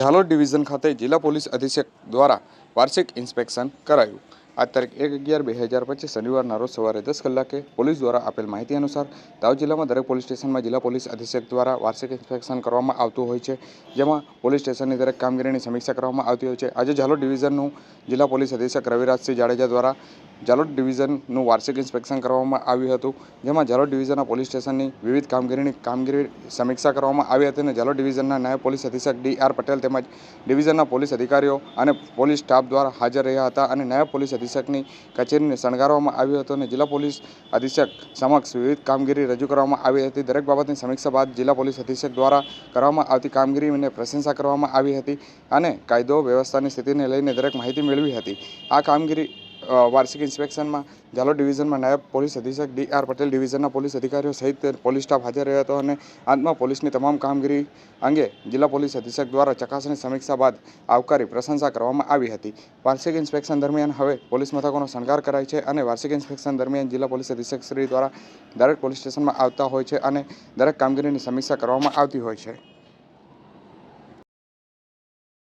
Jhalod division ખાતે જિલ્લા police અધિક્ષક દ્વારા વાર્ષિક ઇન્સ્પેક્શન કરાયું. આ તારીખ એક અગિયાર બે હજાર પચીસ શનિવારના રોજ સવારે દસ કલાકે પોલીસ દ્વારા આપેલ માહિતી અનુસાર દાહોદ જિલ્લામાં દરેક પોલીસ સ્ટેશનમાં જિલ્લા પોલીસ અધિક્ષક દ્વારા વાર્ષિક ઇન્સ્પેક્શન કરવામાં આવતું હોય છે. જેમાં પોલીસ સ્ટેશનની દરેક કામગીરીની સમીક્ષા કરવામાં આવતી હોય છે. આજે ઝાલોદ ડિવિઝનનું જિલ્લા પોલીસ અધિક્ષક રવિરાજસિંહ જાડેજા દ્વારા ઝાલોદ ડિવિઝનનું વાર્ષિક ઇન્સ્પેક્શન કરવામાં આવ્યું હતું, જેમાં ઝાલોદ ડિવિઝનના પોલીસ સ્ટેશનની વિવિધ કામગીરીની કામગીરી સમીક્ષા કરવામાં આવી હતી અને ઝાલોદ ડિવિઝનના નાયબ પોલીસ અધિક્ષક ડી આર પટેલ તેમજ ડિવિઝનના પોલીસ અધિકારીઓ અને પોલીસ સ્ટાફ દ્વારા હાજર રહ્યા હતા અને નાયબ પોલીસ અધિક્ષકની કચેરીને શણગારવામાં આવ્યું હતું અને જિલ્લા પોલીસ અધિક્ષક સમક્ષ વિવિધ કામગીરી રજૂ કરવામાં આવી હતી. દરેક બાબતની સમીક્ષા બાદ જિલ્લા પોલીસ અધિક્ષક દ્વારા કરવામાં આવતી કામગીરીને પ્રશંસા કરવામાં આવી હતી અને કાયદો વ્યવસ્થાની સ્થિતિને લઈને દરેક માહિતી મેળવી હતી. આ કામગીરી વાર્ષિક ઇન્સ્પેક્શનમાં ઝાલોદ ડિવિઝનમાં નાયબ પોલીસ અધિક્ષક ડી આર પટેલ ડિવિઝનના પોલીસ અધિકારીઓ સહિત પોલીસ સ્ટાફ હાજર રહ્યો હતો અને અંતમાં પોલીસની તમામ કામગીરી અંગે જિલ્લા પોલીસ અધિક્ષક દ્વારા ચકાસણી સમીક્ષા બાદ આવકારી પ્રશંસા કરવામાં આવી હતી. વાર્ષિક ઇન્સ્પેક્શન દરમિયાન હવે પોલીસ મથકોનો શણગાર કરાય છે અને વાર્ષિક ઇન્સ્પેક્શન દરમિયાન જિલ્લા પોલીસ અધિક્ષક દ્વારા દરેક પોલીસ સ્ટેશનમાં આવતા હોય છે અને દરેક કામગીરીની સમીક્ષા કરવામાં આવતી હોય છે.